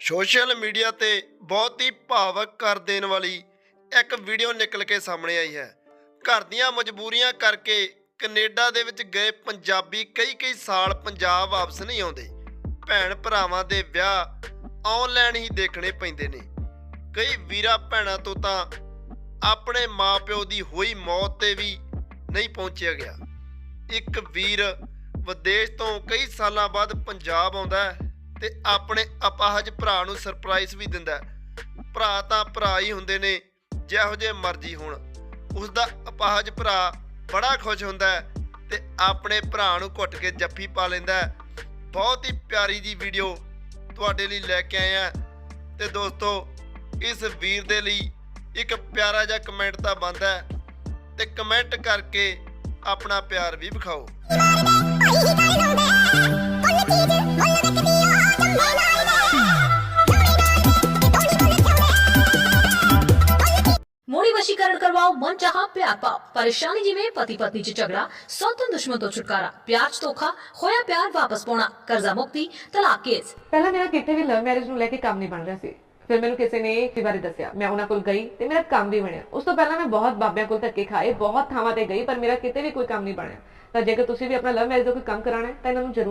Social media ਤੇ ਬਹੁਤ ਹੀ ਭਾਵਕ ਕਰ ਦੇਣ ਵਾਲੀ ਇੱਕ ਵੀਡੀਓ ਨਿਕਲ ਕੇ ਸਾਹਮਣੇ ਆਈ ਹੈ। ਘਰ ਦੀਆਂ ਮਜਬੂਰੀਆਂ ਕਰਕੇ ਕੈਨੇਡਾ ਦੇ ਵਿੱਚ ਗਏ ਪੰਜਾਬੀ ਕਈ ਕਈ ਸਾਲ ਪੰਜਾਬ ਵਾਪਸ ਨਹੀਂ ਆਉਂਦੇ। ਭੈਣ ਭਰਾਵਾਂ ਦੇ ਵਿਆਹ ਆਨਲਾਈਨ ਹੀ ਦੇਖਣੇ ਪੈਂਦੇ ਨੇ। ਕਈ ਵੀਰਾ ਭੈਣਾਂ ਤੋਂ ਤਾਂ ਆਪਣੇ ਮਾਪਿਓ ਦੀ ਹੋਈ ਮੌਤ ਤੇ ਵੀ ਨਹੀਂ ਪਹੁੰਚਿਆ ਗਿਆ। ਇੱਕ ਵੀਰ ਵਿਦੇਸ਼ ਤੋਂ ਕਈ ਸਾਲਾਂ ਬਾਅਦ ਪੰਜਾਬ ਆਉਂਦਾ ਹੈ। ਤੇ ਆਪਣੇ ਅਪਾਹਜ ਭਰਾ ਨੂੰ ਸਰਪ੍ਰਾਈਜ਼ ਵੀ ਦਿੰਦਾ ਭਰਾ ਤਾਂ ਭਰਾ ਹੀ ਹੁੰਦੇ ਨੇ, ਜਿਹੋ ਜਿਹੇ ਮਰਜ਼ੀ ਹੋਣ। ਉਸ ਦਾ ਅਪਾਹਜ ਭਰਾ ਬੜਾ ਖੁਸ਼ ਹੁੰਦਾ ਹੈ ਤੇ ਆਪਣੇ ਭਰਾ ਨੂੰ ਘੁੱਟ ਕੇ ਜੱਫੀ ਪਾ ਲੈਂਦਾ ਬਹੁਤ ਹੀ ਪਿਆਰੀ ਜੀ ਵੀਡੀਓ ਤੁਹਾਡੇ ਲਈ ਲੈ ਕੇ ਆਇਆ ਆ ਤੇ ਦੋਸਤੋ, ਇਸ ਵੀਰ ਦੇ ਲਈ ਇੱਕ ਪਿਆਰਾ ਜਿਹਾ ਕਮੈਂਟ ਤਾਂ ਬਣਦਾ ਹੈ। ਤੇ ਕਮੈਂਟ ਕਰਕੇ ਆਪਣਾ ਪਿਆਰ ਵੀ ਵਿਖਾਓ। ਮੋੜੀ ਵਸ਼ੀਕਰਨ ਕਰਵਾਓ, ਮਨ ਚਾਹਾ, ਪਿਆਰ ਪਾਓ। ਪਰੇਸ਼ਾਨੀ ਜਿਵੇਂ ਪਤੀ ਪਤਨੀ ਚ ਝਗੜਾ ਦੁਸ਼ਮਣ ਤੋਂ ਛੁਟਕਾਰਾ, ਪਿਆਰ ਚ ਧੋਖਾ ਹੋਇਆ ਪਿਆਰ ਵਾਪਸ ਪਾਉਣਾ, ਕਰਜ਼ਾ ਮੁਕਤੀ, ਤਲਾਕ ਕੇਸ। ਪਹਿਲਾਂ ਮੇਰਾ ਕਿਤੇ ਵੀ ਲਵ ਮੈਰਿਜ ਨੂੰ ਲੈ ਕੇ ਕੰਮ ਨਹੀਂ ਬਣ ਰਿਹਾ ਸੀ। ਫਿਰ ਮੈਨੂੰ ਕਿਸੇ ਨੇ ਇਸ ਬਾਰੇ ਦੱਸਿਆ। ਮੈਂ ਉਹਨਾਂ ਕੋਲ ਗਈ ਤੇ ਮੇਰਾ ਕੰਮ ਵੀ ਬਣਿਆ। ਉਸ ਤੋਂ ਪਹਿਲਾਂ ਮੈਂ ਬਹੁਤ ਬਾਬਿਆਂ ਕੋਲ ਧੱਕੇ ਖਾਏ, ਬਹੁਤ ਥਾਵਾਂ ਤੇ ਗਈ, ਪਰ ਮੇਰਾ ਕਿਤੇ ਵੀ ਕੋਈ ਕੰਮ ਨਹੀਂ ਬਣਿਆ। ਤਾਂ ਜੇਕਰ ਤੁਸੀਂ ਵੀ ਆਪਣਾ ਲਵ ਮੈਰਿਜ ਦਾ ਕੋਈ ਕੰਮ ਕਰਾਉਣਾ ਹੈ, ਤਾਂ ਇਹਨਾਂ ਨੂੰ ਜ਼ਰੂਰ